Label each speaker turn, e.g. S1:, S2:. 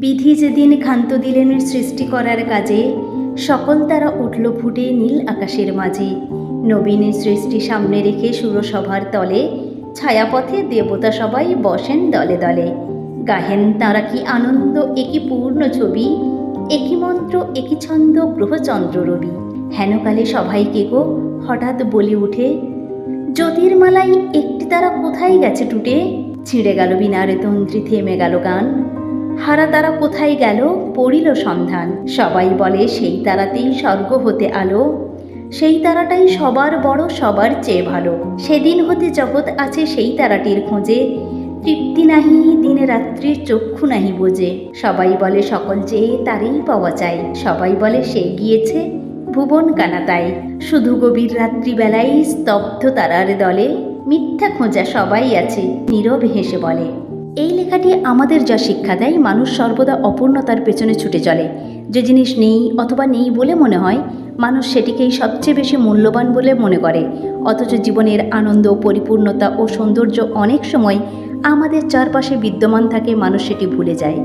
S1: বিধি যেদিন ক্ষান্ত দিলেন সৃষ্টি করার কাজে, সকল তারা উঠল ফুটে নীল আকাশের মাঝে। নবীন সৃষ্টি সামনে রেখে সুরসভার তলে, ছায়াপথে দেবতা সবাই বসেন দলে দলে। গাহেন তারা কি আনন্দ, একই পূর্ণ ছবি, একই মন্ত্র, একই ছন্দ, গ্রহচন্দ্র রবি। হেনকালে সবাইকে গো হঠাৎ বলি উঠে জ্যোতির্মালাই একটি তারা কোথায় গেছে টুটে? ছিঁড়ে গেল বিনারে তন্ত্রী থেমে গেল গান। হারা তারা কোথায় গেল পড়িল সন্ধান। সবাই বলে, সেই তারাতেই স্বর্গ হতে আলো। সেই তারাটাই সবার বড়, সবার চেয়ে ভালো। সেদিন হতে জগৎ আছে সেই তারাটির খোঁজে। তৃপ্তি নাহি, দিনে রাত্রির চক্ষু নাহি বোঝে। সবাই বলে, সকল চেয়ে তারই পাওয়া চাই সবাই বলে, সে গিয়েছে ভুবন কানাতায়। শুধু গভীর রাত্রিবেলায় স্তব্ধ তারার দলে। মিথ্যা খোঁজা সবাই আছে, নীরব হেসে বলে। এই লেখাটি আমাদের যা শিক্ষা দেয়, মানুষ সর্বদা অপূর্ণতার পেছনে ছুটে চলে। যে জিনিস নেই অথবা নেই বলে মনে হয়, মানুষ সেটিকেই সবচেয়ে বেশি মূল্যবান বলে মনে করে। অথচ জীবনের আনন্দ, পরিপূর্ণতা ও সৌন্দর্য অনেক সময় আমাদের চারপাশে বিদ্যমান থাকে, মানুষ সেটি ভুলে যায়।